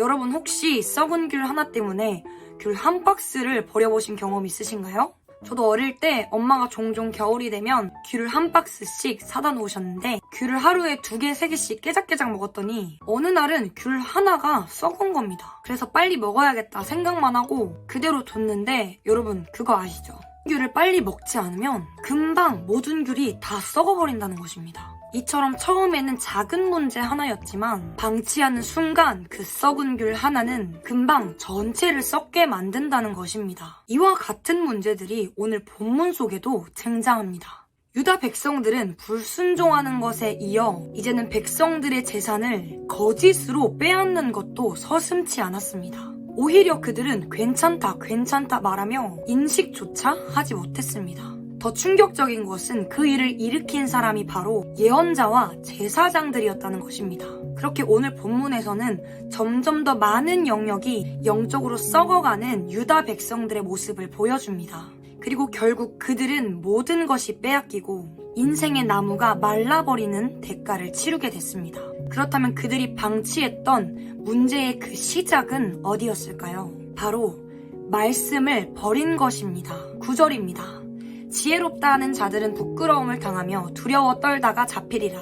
여러분 혹시 썩은 귤 하나 때문에 귤 한 박스를 버려보신 경험 있으신가요? 저도 어릴 때 엄마가 종종 겨울이 되면 귤을 한 박스씩 사다 놓으셨는데 귤을 하루에 두 개, 세 개씩 깨작깨작 먹었더니 어느 날은 귤 하나가 썩은 겁니다. 그래서 빨리 먹어야겠다 생각만 하고 그대로 뒀는데 여러분 그거 아시죠? 귤을 빨리 먹지 않으면 금방 모든 귤이 다 썩어버린다는 것입니다. 이처럼 처음에는 작은 문제 하나였지만 방치하는 순간 그 썩은 귤 하나는 금방 전체를 썩게 만든다는 것입니다. 이와 같은 문제들이 오늘 본문 속에도 등장합니다. 유다 백성들은 불순종하는 것에 이어 이제는 백성들의 재산을 거짓으로 빼앗는 것도 서슴치 않았습니다. 오히려 그들은 괜찮다, 괜찮다 말하며 인식조차 하지 못했습니다. 더 충격적인 것은 그 일을 일으킨 사람이 바로 예언자와 제사장들이었다는 것입니다. 그렇게 오늘 본문에서는 점점 더 많은 영역이 영적으로 썩어가는 유다 백성들의 모습을 보여줍니다. 그리고 결국 그들은 모든 것이 빼앗기고 인생의 나무가 말라버리는 대가를 치르게 됐습니다. 그렇다면 그들이 방치했던 문제의 그 시작은 어디였을까요? 바로 말씀을 버린 것입니다. 9절입니다. 지혜롭다 하는 자들은 부끄러움을 당하며 두려워 떨다가 잡히리라.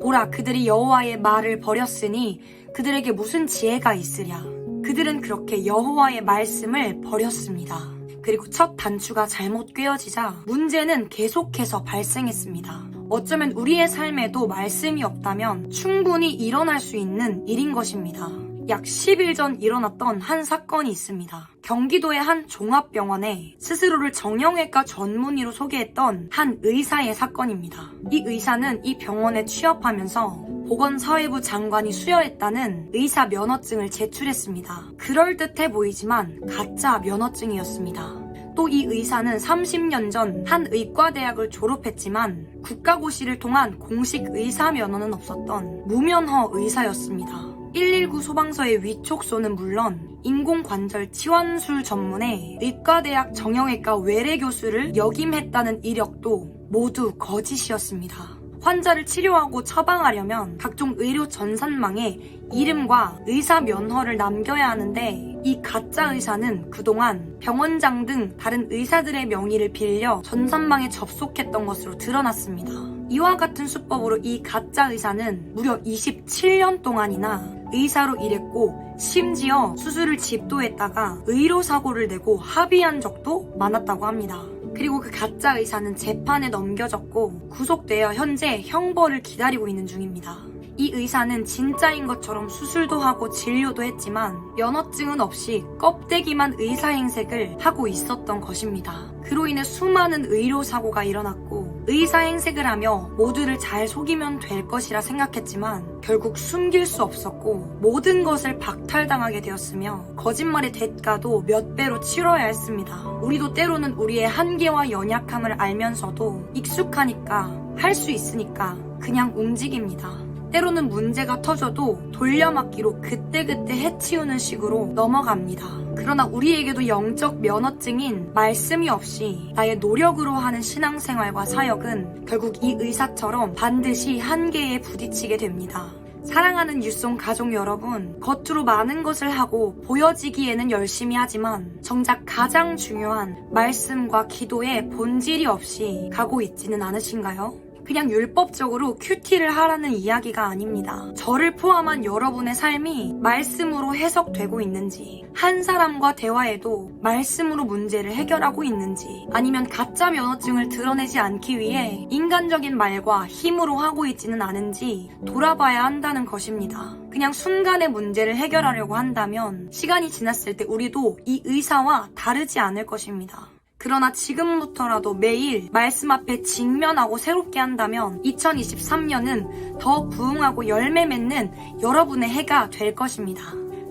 보라 그들이 여호와의 말을 버렸으니 그들에게 무슨 지혜가 있으랴. 그들은 그렇게 여호와의 말씀을 버렸습니다. 그리고 첫 단추가 잘못 꿰어지자 문제는 계속해서 발생했습니다. 어쩌면 우리의 삶에도 말씀이 없다면 충분히 일어날 수 있는 일인 것입니다. 약 10일 전 일어났던 한 사건이 있습니다. 경기도의 한 종합병원에 스스로를 정형외과 전문의로 소개했던 한 의사의 사건입니다. 이 의사는 이 병원에 취업하면서 보건사회부 장관이 수여했다는 의사 면허증을 제출했습니다. 그럴듯해 보이지만 가짜 면허증이었습니다. 또 이 의사는 30년 전 한 의과대학을 졸업했지만 국가고시를 통한 공식 의사 면허는 없었던 무면허 의사였습니다. 119 소방서의 위촉소는 물론 인공관절 치환술 전문의 의과대학 정형외과 외래 교수를 역임했다는 이력도 모두 거짓이었습니다. 환자를 치료하고 처방하려면 각종 의료 전산망에 이름과 의사 면허를 남겨야 하는데 이 가짜 의사는 그동안 병원장 등 다른 의사들의 명의를 빌려 전산망에 접속했던 것으로 드러났습니다. 이와 같은 수법으로 이 가짜 의사는 무려 27년 동안이나 의사로 일했고 심지어 수술을 집도했다가 의료 사고를 내고 합의한 적도 많았다고 합니다. 그리고 그 가짜 의사는 재판에 넘겨졌고 구속되어 현재 형벌을 기다리고 있는 중입니다. 이 의사는 진짜인 것처럼 수술도 하고 진료도 했지만 면허증은 없이 껍데기만 의사 행색을 하고 있었던 것입니다. 그로 인해 수많은 의료 사고가 일어났고 의사 행색을 하며 모두를 잘 속이면 될 것이라 생각했지만 결국 숨길 수 없었고 모든 것을 박탈당하게 되었으며 거짓말의 대가도 몇 배로 치러야 했습니다. 우리도 때로는 우리의 한계와 연약함을 알면서도 익숙하니까 할 수 있으니까 그냥 움직입니다. 때로는 문제가 터져도 돌려막기로 그때그때 해치우는 식으로 넘어갑니다. 그러나 우리에게도 영적 면허증인 말씀이 없이 나의 노력으로 하는 신앙생활과 사역은 결국 이 의사처럼 반드시 한계에 부딪히게 됩니다. 사랑하는 유송 가족 여러분, 겉으로 많은 것을 하고 보여지기에는 열심히 하지만 정작 가장 중요한 말씀과 기도의 본질이 없이 가고 있지는 않으신가요? 그냥 율법적으로 큐티를 하라는 이야기가 아닙니다. 저를 포함한 여러분의 삶이 말씀으로 해석되고 있는지, 한 사람과 대화에도 말씀으로 문제를 해결하고 있는지, 아니면 가짜 면허증을 드러내지 않기 위해 인간적인 말과 힘으로 하고 있지는 않은지 돌아봐야 한다는 것입니다. 그냥 순간의 문제를 해결하려고 한다면 시간이 지났을 때 우리도 이 의사와 다르지 않을 것입니다. 그러나 지금부터라도 매일 말씀 앞에 직면하고 새롭게 한다면 2023년은 더 부흥하고 열매 맺는 여러분의 해가 될 것입니다.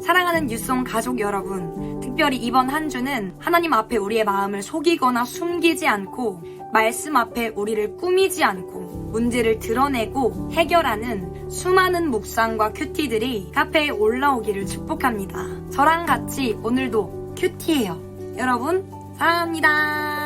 사랑하는 유송 가족 여러분, 특별히 이번 한 주는 하나님 앞에 우리의 마음을 속이거나 숨기지 않고 말씀 앞에 우리를 꾸미지 않고 문제를 드러내고 해결하는 수많은 묵상과 큐티들이 카페에 올라오기를 축복합니다. 저랑 같이 오늘도 큐티해요. 여러분, 사랑합니다.